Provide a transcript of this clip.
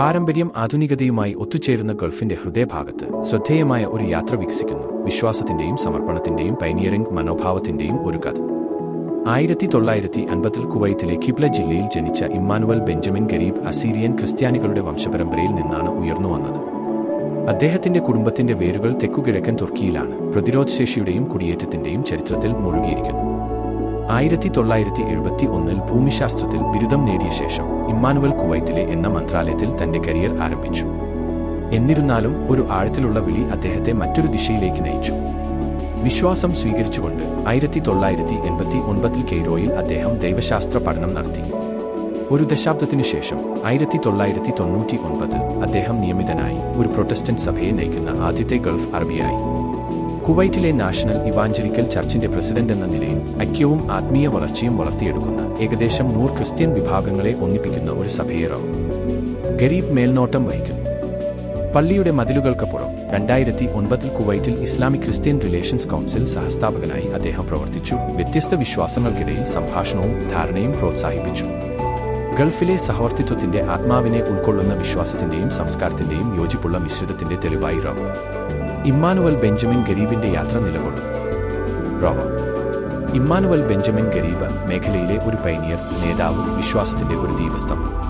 പാരമ്പര്യം ആധുനികതയുമായി ഒത്തുചേരുന്ന ഗൾഫിന്റെ ഹൃദയഭാഗത്ത് ശ്രദ്ധേയമായ ഒരു യാത്ര വികസിക്കുന്നു. വിശ്വാസത്തിന്റെയും സമർപ്പണത്തിന്റെയും പൈനിയറിംഗ് മനോഭാവത്തിന്റെയും ഒരു കഥ. ആയിരത്തി തൊള്ളായിരത്തി അൻപതിൽ കുവൈത്തിലെ ഖിബ്ല ജില്ലയിൽ ജനിച്ച ഇമ്മാനുവൽ ബെഞ്ചമിൻ ഗരീബ് അസീരിയൻ ക്രിസ്ത്യാനികളുടെ വംശപരമ്പരയിൽ നിന്നാണ് ഉയർന്നുവന്നത് അദ്ദേഹത്തിന്റെ കുടുംബത്തിന്റെ വേരുകൾ തെക്കുകിഴക്കൻ തുർക്കിയിലാണ്. പ്രതിരോധശേഷിയുടെയും കുടിയേറ്റത്തിന്റെയും ചരിത്രത്തിൽ മുഴുകിയിരിക്കുന്നു. ആയിരത്തി തൊള്ളായിരത്തി എഴുപത്തി ഒന്നിൽ ഭൂമിശാസ്ത്രത്തിൽ ബിരുദം നേടിയ ശേഷം ഇമ്മാനുവൽ കുവൈത്തിലെ എണ്ണ മന്ത്രാലയത്തിൽ തന്റെ കരിയർ ആരംഭിച്ചു. എന്നിരുന്നാലും ഒരു ആഴത്തിലുള്ള വിളി അദ്ദേഹത്തെ മറ്റൊരു ദിശയിലേക്ക് നയിച്ചു. വിശ്വാസം സ്വീകരിച്ചുകൊണ്ട് ആയിരത്തി തൊള്ളായിരത്തി എൺപത്തി ഒൻപതിൽ കെയ്റോയിൽ അദ്ദേഹം ദൈവശാസ്ത്ര പഠനം നടത്തി. ഒരു ദശാബ്ദത്തിനു ശേഷം ആയിരത്തി തൊള്ളായിരത്തി തൊണ്ണൂറ്റി ഒൻപതിൽ അദ്ദേഹം നിയമിതനായി ഒരു പ്രൊട്ടസ്റ്റന്റ് സഭയെ നയിക്കുന്ന ആദ്യത്തെ ഗൾഫ് അറബിയായി. കുവൈറ്റിലെ നാഷണൽ ഇവാഞ്ചലിക്കൽ ചർച്ചിന്റെ പ്രസിഡന്റ് എന്ന നിലയിൽ ഐക്യവും ആത്മീയ വളർച്ചയും വളർത്തിയെടുക്കുന്ന ഏകദേശം നൂറ് ക്രിസ്ത്യൻ വിഭാഗങ്ങളെ ഒന്നിപ്പിക്കുന്ന ഒരു സഭയെ ഗരീബ് മേൽനോട്ടം വഹിക്കുന്നു. പള്ളിയുടെ മതിലുകൾക്കപ്പുറം രണ്ടായിരത്തി ഒൻപതിൽ കുവൈറ്റിൽ ഇസ്ലാമിക് ക്രിസ്ത്യൻ റിലേഷൻസ് കൗൺസിൽ സഹസ്ഥാപകനായി അദ്ദേഹം പ്രവർത്തിച്ചു. വ്യത്യസ്ത വിശ്വാസങ്ങൾക്കിടയിൽ സംഭാഷണവും ധാരണയും പ്രോത്സാഹിപ്പിച്ചു. ഗൾഫിലെ സഹവർത്തിത്വത്തിന്റെ ആത്മാവിനെ ഉൾക്കൊള്ളുന്ന വിശ്വാസത്തിന്റെയും സംസ്കാരത്തിന്റെയും യോജിപ്പുള്ള മിശ്രിതത്തിന്റെ തെളിവായി റവ. ഇമ്മാനുവൽ ബെഞ്ചമിൻ ഗരീബിന്റെ യാത്ര നിലകൊള്ളും. റവ. ഇമ്മാനുവൽ ബെഞ്ചമിൻ ഗരീബ് മേഖലയിലെ ഒരു പൈനിയർ നേതാവ് വിശ്വാസത്തിന്റെ ഒരു ദീപസ്തംഭം.